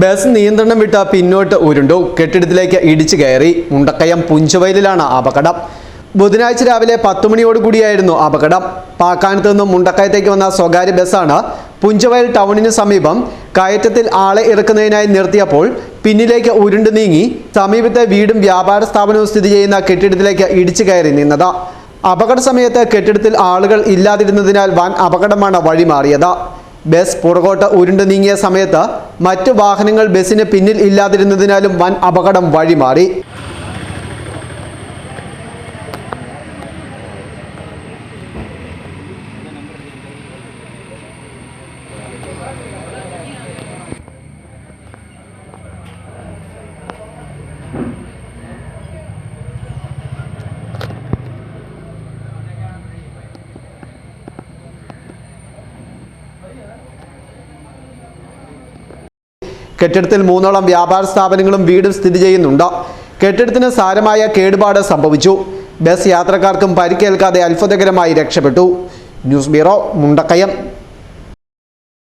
Bus നിയന്ത്രണം വിട്ട പിന്നോട്ട് ഉരുണ്ടു. കെട്ടിടത്തിലേക്ക് ഇടിച്ചു കയറി. മുണ്ടക്കയം പുഞ്ചവയലിലാണ് അപകടം. ബുധനാഴ്ച രാവിലെ പത്ത് മണിയോടുകൂടിയായിരുന്നു അപകടം. പാക്കാനത്ത് നിന്നും മുണ്ടക്കയത്തേക്ക് വന്ന സ്വകാര്യ ബസ്സാണ് പുഞ്ചവയൽ ടൗണിന് സമീപം കയറ്റത്തിൽ ആളെ ഇറക്കുന്നതിനായി നിർത്തിയപ്പോൾ പിന്നിലേക്ക് ഉരുണ്ടു നീങ്ങി സമീപത്തെ വീടും വ്യാപാര സ്ഥാപനവും സ്ഥിതി ചെയ്യുന്ന കെട്ടിടത്തിലേക്ക് ഇടിച്ചു കയറി നിന്നത്. അപകട സമയത്ത് കെട്ടിടത്തിൽ ആളുകൾ ഇല്ലാതിരുന്നതിനാൽ വൻ അപകടമാണ് വഴിമാറിയത്. ബസ് പുറകോട്ട് ഉരുണ്ടു നീങ്ങിയ സമയത്ത് മറ്റു വാഹനങ്ങൾ ബസ്സിന് പിന്നിൽ ഇല്ലാതിരുന്നതിനാലും വൻ അപകടം വഴിമാറി. കെട്ടിടത്തിൽ മൂന്നോളം വ്യാപാര സ്ഥാപനങ്ങളും വീടും സ്ഥിതി ചെയ്യുന്നുണ്ട്. കെട്ടിടത്തിന് സാരമായ കേടുപാട് സംഭവിച്ചു. ബസ് യാത്രക്കാർക്കും പരിക്കേൽക്കാതെ അത്ഭുതകരമായി രക്ഷപ്പെട്ടു. News bureau Mundakkayam.